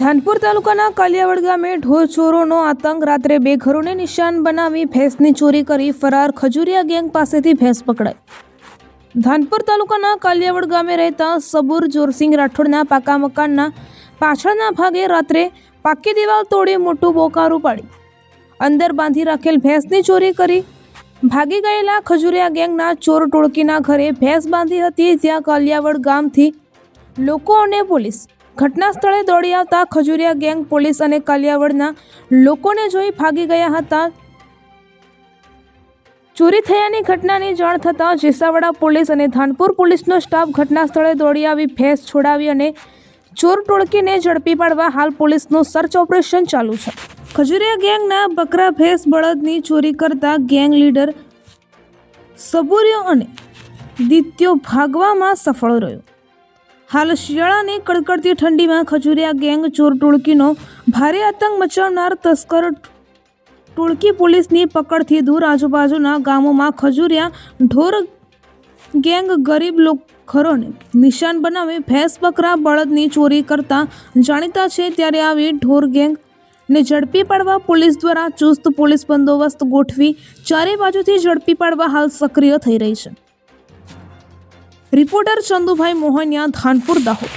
ધાનપુર તાલુકાના કાલિયાવડ ગામે ઢોરચોરોનો આતંક રાત્રે બે ઘરોને નિશાન બનાવી ભેંસની ચોરી કરી ફરાર ખજુરિયા ગેંગ પાસેથી ભેંસ પકડાઈ. ધાનપુર તાલુકાના કાલિયાવડ ગામે રહેતા સબુર જોરસિંહ રાઠોડના પાકા મકાનના પાછળના ભાગે રાત્રે પાકી દિવાલ તોડી મોટું બોકારું પાડી અંદર બાંધી રાખેલ ભેંસની ચોરી કરી ભાગી ગયેલા ખજુરિયા ગેંગના ચોર ટોળકીના ઘરે ભેંસ બાંધી હતી ત્યાં કાલિયાવડ ગામથી લોકો અને પોલીસ ઘટના સ્થળે દોડી આવતા ખજુરિયા ગેંગ પોલીસ અને કાલિયાવડના લોકોને જોઈ ભાગી ગયા હતા. ચોરી થયાની ઘટનાની જાણ થતાં જેસાવાડા પોલીસ અને ધાનપુર પોલીસનો સ્ટાફ ઘટના સ્થળે દોડી આવી ભેંસ છોડાવી અને ચોર ટોળકીને ઝડપી પાડવા હાલ પોલીસનું સર્ચ ઓપરેશન ચાલુ છે. ખજુરિયા ગેંગના બકરા ભેંસ બળદની ચોરી કરતા ગેંગ લીડર સબુરિયો અને દિત્યો ભાગવામાં સફળ રહ્યો. હાલ શિયાળાની કડકડતી ઠંડીમાં ખજુરિયા ગેંગ ચોર ટોળકીનો ભારે આતંક મચાવનાર તસ્કર ટોળકી પોલીસની પકડથી દૂર આજુબાજુના ગામોમાં ખજુરિયા ઢોર ગેંગ ગરીબ લોક ઘરોને નિશાન બનાવી ભેંસ બકરા બળદની ચોરી કરતા જાણીતા છે ત્યારે આવી ઢોર ગેંગ ને ઝડપી પાડવા પોલીસ દ્વારા ચુસ્ત પોલીસ બંદોબસ્ત ગોઠવી ચારે બાજુથી ઝડપી પાડવા હાલ સક્રિય થઈ રહી છે. રિપોર્ટર ચંદુભાઈ મોહનિયા ધાનપુર દાહોદ